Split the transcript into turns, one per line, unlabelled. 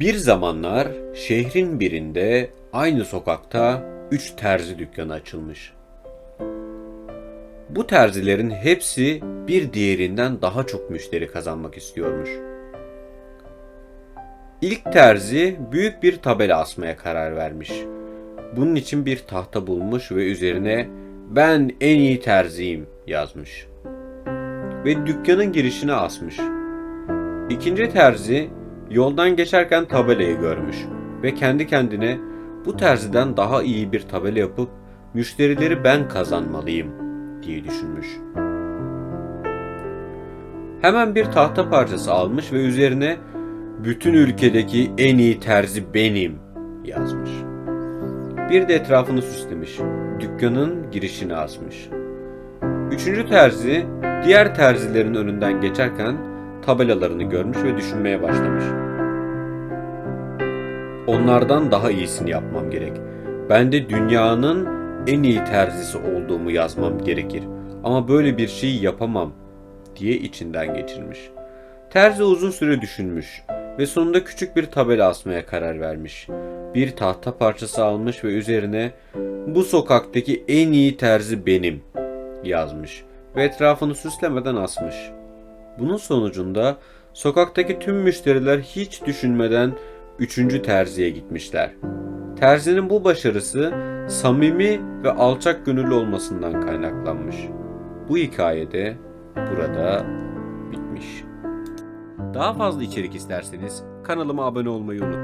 Bir zamanlar şehrin birinde aynı sokakta üç terzi dükkanı açılmış. Bu terzilerin hepsi bir diğerinden daha çok müşteri kazanmak istiyormuş. İlk terzi büyük bir tabela asmaya karar vermiş. Bunun için bir tahta bulmuş ve üzerine ben en iyi terziyim yazmış. Ve dükkanın girişine asmış. İkinci terzi yoldan geçerken tabelayı görmüş ve kendi kendine bu terziden daha iyi bir tabela yapıp müşterileri ben kazanmalıyım diye düşünmüş. Hemen bir tahta parçası almış ve üzerine bütün ülkedeki en iyi terzi benim yazmış. Bir de etrafını süslemiş. Dükkanın girişine asmış. Üçüncü terzi diğer terzilerin önünden geçerken tabelalarını görmüş ve düşünmeye başlamış. Onlardan daha iyisini yapmam gerek. Ben de dünyanın en iyi terzisi olduğumu yazmam gerekir. Ama böyle bir şey yapamam diye içinden geçirmiş. Terzi uzun süre düşünmüş ve sonunda küçük bir tabela asmaya karar vermiş. Bir tahta parçası almış ve üzerine bu sokaktaki en iyi terzi benim yazmış ve etrafını süslemeden asmış. Bunun sonucunda sokaktaki tüm müşteriler hiç düşünmeden üçüncü terziye gitmişler. Terzinin bu başarısı samimi ve alçak gönüllü olmasından kaynaklanmış. Bu hikayede burada bitmiş. Daha fazla içerik isterseniz kanalıma abone olmayı unutmayın.